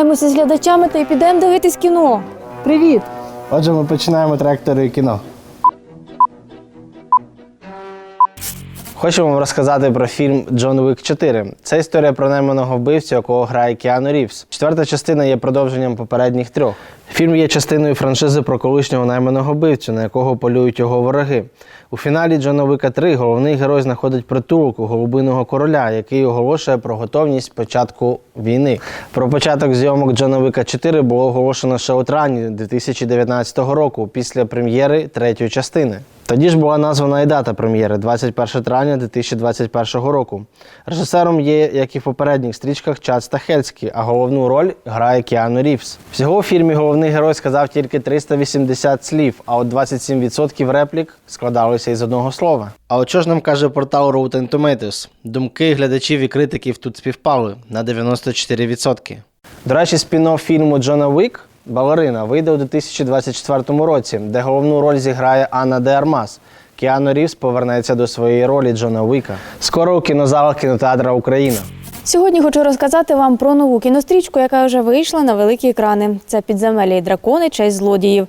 привітаємося з глядачами та й підемо дивитись кіно. Привіт! Отже, ми починаємо траєкторію кіно. Хочу вам розказати про фільм Джон Уік 4. Це історія про найманого вбивцю, якого грає Кіану Рівз. Четверта частина є продовженням попередніх трьох. Фільм є частиною франшизи про колишнього найманого вбивцю, на якого полюють його вороги. У фіналі Джоновика Уіка 3 головний герой знаходить притулок у голубиного короля, який оголошує про готовність початку війни. Про початок зйомок Джоновика 4 було оголошено ще у травні 2019 року, після прем'єри третьої частини. Тоді ж була названа і дата прем'єри 21 травня 2021 року. Режисером є, як і в попередніх стрічках, Чад Стахельський, а головну роль грає Кіану Рівз. Всього у фільмі головний герой сказав тільки 380 слів, а от 27% реплік складалися із одного слова. А от що ж нам каже портал Rotten Tomatoes? Думки глядачів і критиків тут співпали на 94%. До речі, спін-офф фільму Джона Уік Балерина вийде у 2024 році, де головну роль зіграє Анна де Армас. Кіану Рівс повернеться до своєї ролі Джона Уіка. Скоро у кінозалах кінотеатра Україна. Сьогодні хочу розказати вам про нову кінострічку, яка вже вийшла на великі екрани. Це підземелі і дракони, честь злодіїв.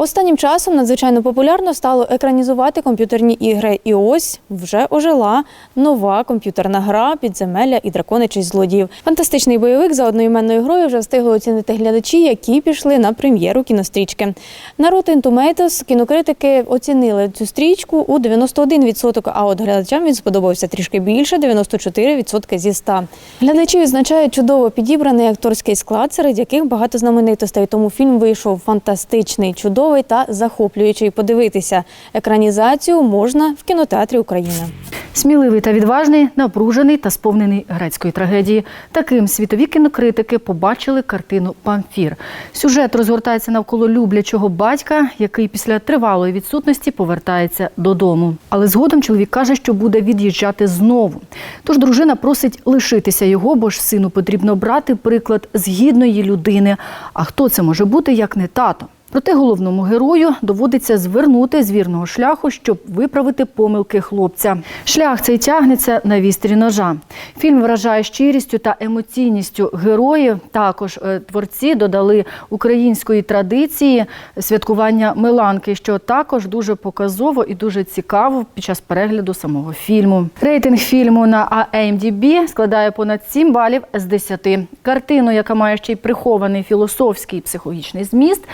Останнім часом надзвичайно популярно стало екранізувати комп'ютерні ігри. І ось вже ожила нова комп'ютерна гра Підземелля і дракони честь злодіїв. Фантастичний бойовик за одноіменною грою вже встигли оцінити глядачі, які пішли на прем'єру кінострічки. На Rotten Tomatoes кінокритики оцінили цю стрічку у 91%, а от глядачам він сподобався трішки більше 94% зі 100. Глядачі відзначають чудово підібраний акторський склад, серед яких багато знаменитостей. Тому фільм вийшов фантастичний, чудовий та захоплюючий. Подивитися екранізацію можна в кінотеатрі Україна. Сміливий та відважний, напружений та сповнений грецької трагедії. Таким світові кінокритики побачили картину Памфір. Сюжет розгортається навколо люблячого батька, який після тривалої відсутності повертається додому. Але згодом чоловік каже, що буде від'їжджати знову. Тож дружина просить лишитися його, бо ж сину потрібно брати приклад з гідної людини. А хто це може бути, як не тато? Проте головному герою доводиться звернути з вірного шляху, щоб виправити помилки хлопця. Шлях цей тягнеться на вістрі ножа. Фільм вражає щирістю та емоційністю героїв. Також е, творці додали української традиції святкування Меланки, що також дуже показово і дуже цікаво під час перегляду самого фільму. Рейтинг фільму на IMDb складає понад 7 балів з 10. Картину, яка має ще й прихований філософський і психологічний зміст,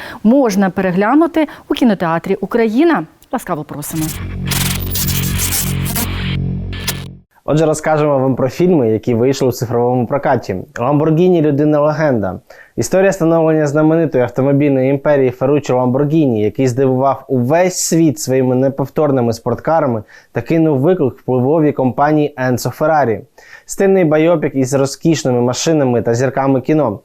можна переглянути у кінотеатрі Україна. Ласкаво просимо. Отже, розкажемо вам про фільми, які вийшли у цифровому прокаті. Ламборгіні людина легенда. Історія становлення знаменитої автомобільної імперії Ферруччі Ламборгіні, який здивував увесь світ своїми неповторними спорткарами та кинув виклик впливовій компанії Енцо Феррарі. Стильний байопік із розкішними машинами та зірками кіно.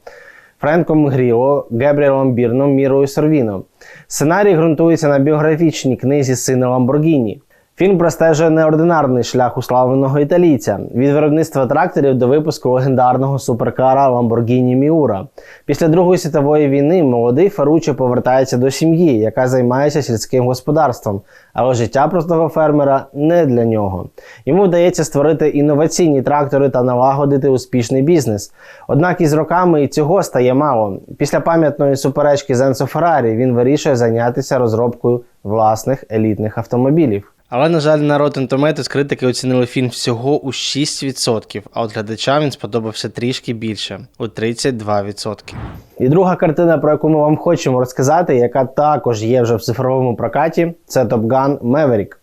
Френком Гріло, Гебріелом Бірном, Мірою Сорвіно. Сценарій ґрунтується на біографічній книзі сина Ламборгіні. Фільм простежує неординарний шлях уславленого італійця від виробництва тракторів до випуску легендарного суперкара Lamborghini Miura. Після Другої світової війни молодий Ферруччо повертається до сім'ї, яка займається сільським господарством, але життя простого фермера не для нього. Йому вдається створити інноваційні трактори та налагодити успішний бізнес. Однак із роками і цього стає мало. Після пам'ятної суперечки з Енсо Феррарі він вирішує зайнятися розробкою власних елітних автомобілів. Але, на жаль, на Rotten Tomatoes критики оцінили фільм всього у 6%, а от глядачам він сподобався трішки більше у 32%. І друга картина, про яку ми вам хочемо розказати, яка також є вже в цифровому прокаті, це Top Gun Maverick.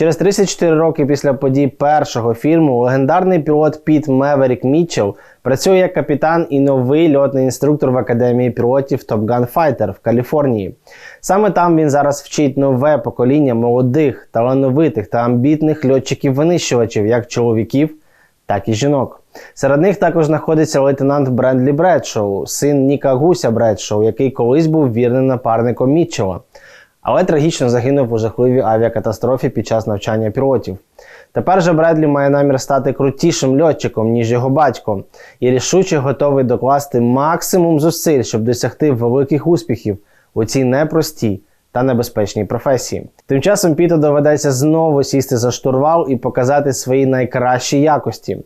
Через 34 роки після подій першого фільму легендарний пілот Піт Меверік Мітчелл працює як капітан і новий льотний інструктор в академії пілотів Top Gun Fighter в Каліфорнії. Саме там він зараз вчить нове покоління молодих, талановитих та амбітних льотчиків-винищувачів, як чоловіків, так і жінок. Серед них також знаходиться лейтенант Брендлі Бредшоу, син Ніка Гуся Бредшоу, який колись був вірним напарником Мітчелла але трагічно загинув у жахливій авіакатастрофі під час навчання пілотів. Тепер же Бредлі має намір стати крутішим льотчиком, ніж його батько, і рішуче готовий докласти максимум зусиль, щоб досягти великих успіхів у цій непростій та небезпечній професії. Тим часом Піту доведеться знову сісти за штурвал і показати свої найкращі якості.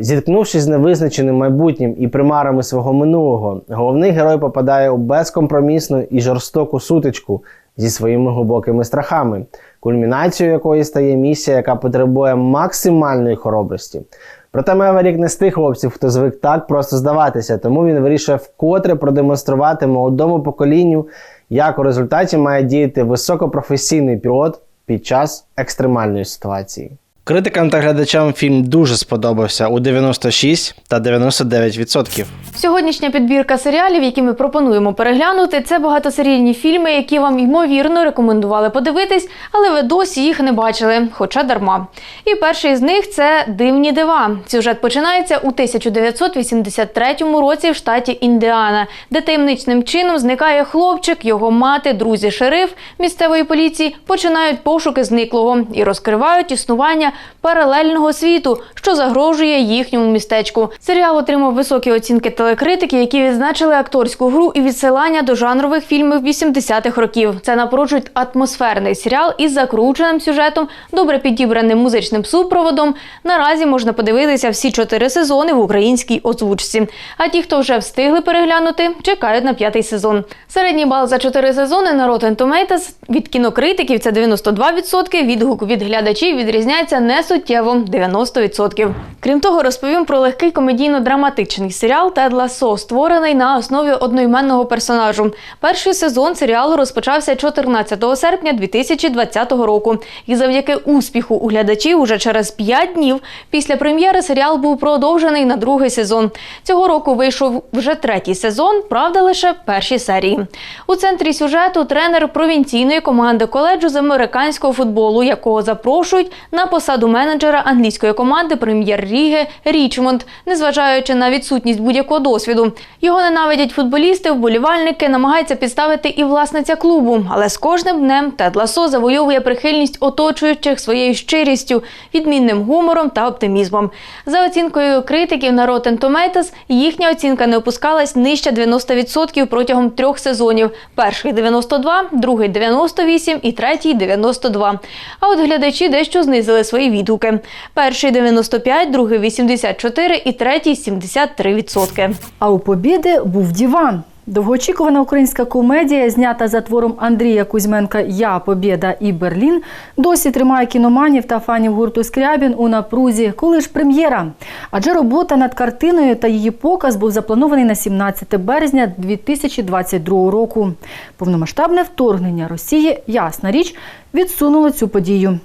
Зіткнувшись з невизначеним майбутнім і примарами свого минулого, головний герой попадає у безкомпромісну і жорстоку сутичку зі своїми глибокими страхами, кульмінацією якої стає місія, яка потребує максимальної хоробрості. Проте Меверік не з тих хлопців, хто звик так просто здаватися, тому він вирішує вкотре продемонструвати молодому поколінню, як у результаті має діяти високопрофесійний пілот під час екстремальної ситуації. Критикам та глядачам фільм дуже сподобався у 96 та 99%. Сьогоднішня підбірка серіалів, які ми пропонуємо переглянути, це багатосерійні фільми, які вам ймовірно рекомендували подивитись, але ви досі їх не бачили, хоча дарма. І перший з них це Дивні дива. Сюжет починається у 1983 році в штаті Індіана, де таємничним чином зникає хлопчик, його мати, друзі, шериф місцевої поліції починають пошуки зниклого і розкривають існування паралельного світу, що загрожує їхньому містечку. Серіал отримав високі оцінки телекритики, які відзначили акторську гру і відсилання до жанрових фільмів 80-х років. Це напрочуд атмосферний серіал із закрученим сюжетом, добре підібраним музичним супроводом. Наразі можна подивитися всі чотири сезони в українській озвучці. А ті, хто вже встигли переглянути, чекають на п'ятий сезон. Середній бал за чотири сезони на Rotten Tomatoes від кінокритиків це 92%, відгук від глядачів відрізняється не суттєво 90%. Крім того, розповім про легкий комедійно-драматичний серіал Тед Лассо, створений на основі одноіменного персонажу. Перший сезон серіалу розпочався 14 серпня 2020 року. І завдяки успіху у глядачів уже через 5 днів після прем'єри серіал був продовжений на другий сезон. Цього року вийшов вже третій сезон, правда, лише перші серії. У центрі сюжету тренер провінційної команди коледжу з американського футболу, якого запрошують на посаду менеджера англійської команди прем'єр-ліги Річмонд, незважаючи на відсутність будь-якого досвіду. Його ненавидять футболісти, вболівальники, намагається підставити і власниця клубу. Але з кожним днем Тед Ласо завойовує прихильність оточуючих своєю щирістю, відмінним гумором та оптимізмом. За оцінкою критиків на Rotten Tomatoes, їхня оцінка не опускалась нижче 90% протягом трьох сезонів. Перший 92, другий 98 і третій 92. А от глядачі дещо знизили свої відгуки. Перший 95, другий 84 і третій 73%. А у Побєди був діван. Довгоочікувана українська комедія, знята за твором Андрія Кузьменка Я Побєда і Берлін, досі тримає кіноманів та фанів гурту Скрябін у напрузі. Коли ж прем'єра? Адже робота над картиною та її показ був запланований на 17 березня 2022 року. Повномасштабне вторгнення Росії, ясна річ, відсунуло цю подію.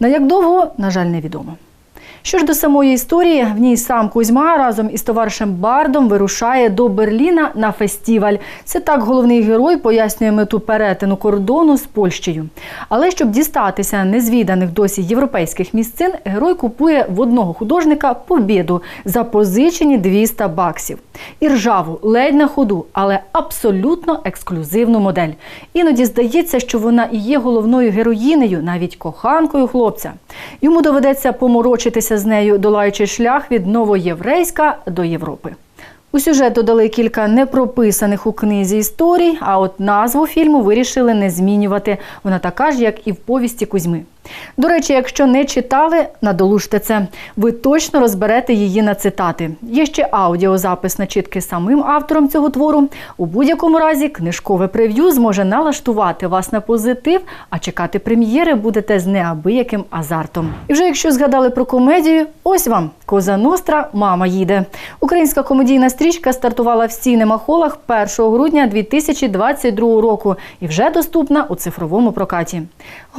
На як довго, на жаль, невідомо. Що ж до самої історії, в ній сам Кузьма разом із товаришем Бардом вирушає до Берліна на фестиваль. Це так головний герой пояснює мету перетину кордону з Польщею. Але щоб дістатися незвіданих досі європейських місцин, герой купує в одного художника побіду за позичені 200 баксів. І ржаву, ледь на ходу, але абсолютно ексклюзивну модель. Іноді здається, що вона і є головною героїнею, навіть коханкою хлопця. Йому доведеться поморочитися з нею, долаючи шлях від новоєврейська до Європи. У сюжет додали кілька непрописаних у книзі історій, а от назву фільму вирішили не змінювати. Вона така ж, як і в повісті Кузьми. До речі, якщо не читали, надолужте це. Ви точно розберете її на цитати. Є ще аудіозапис начитки самим автором цього твору. У будь-якому разі книжкове прев'ю зможе налаштувати вас на позитив, а чекати прем'єри будете з неабияким азартом. І вже якщо згадали про комедію, ось вам Коза Ностра, мама їде. Українська комедійна стрічка стартувала в сінемахолах 1 грудня 2022 року і вже доступна у цифровому прокаті.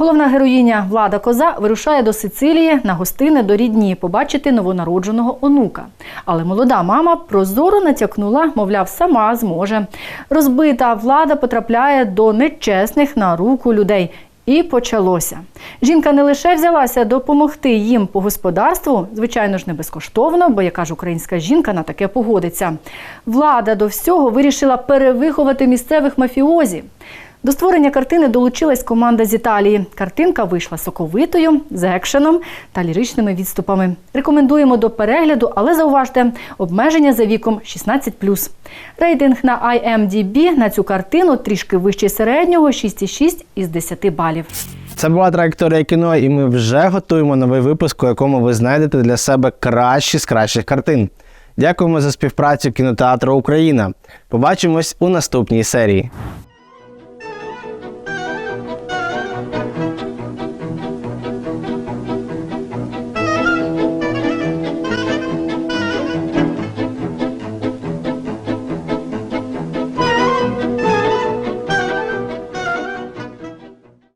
Головна героїня Влада Коза вирушає до Сицилії на гостини до рідні побачити новонародженого онука. Але молода мама прозоро натякнула, мовляв, сама зможе. Розбита влада потрапляє до нечесних на руку людей. І почалося. Жінка не лише взялася допомогти їм по господарству, звичайно ж, не безкоштовно, бо яка ж українська жінка на таке погодиться. Влада до всього вирішила перевиховати місцевих мафіозі. До створення картини долучилась команда з Італії. Картинка вийшла соковитою, з екшеном та ліричними відступами. Рекомендуємо до перегляду, але зауважте, обмеження за віком 16+. Рейтинг на IMDb на цю картину трішки вище середнього 6,6 із 10 балів. Це була траєкторія кіно, і ми вже готуємо новий випуск, у якому ви знайдете для себе кращі з кращих картин. Дякуємо за співпрацю кінотеатру Україна. Побачимось у наступній серії.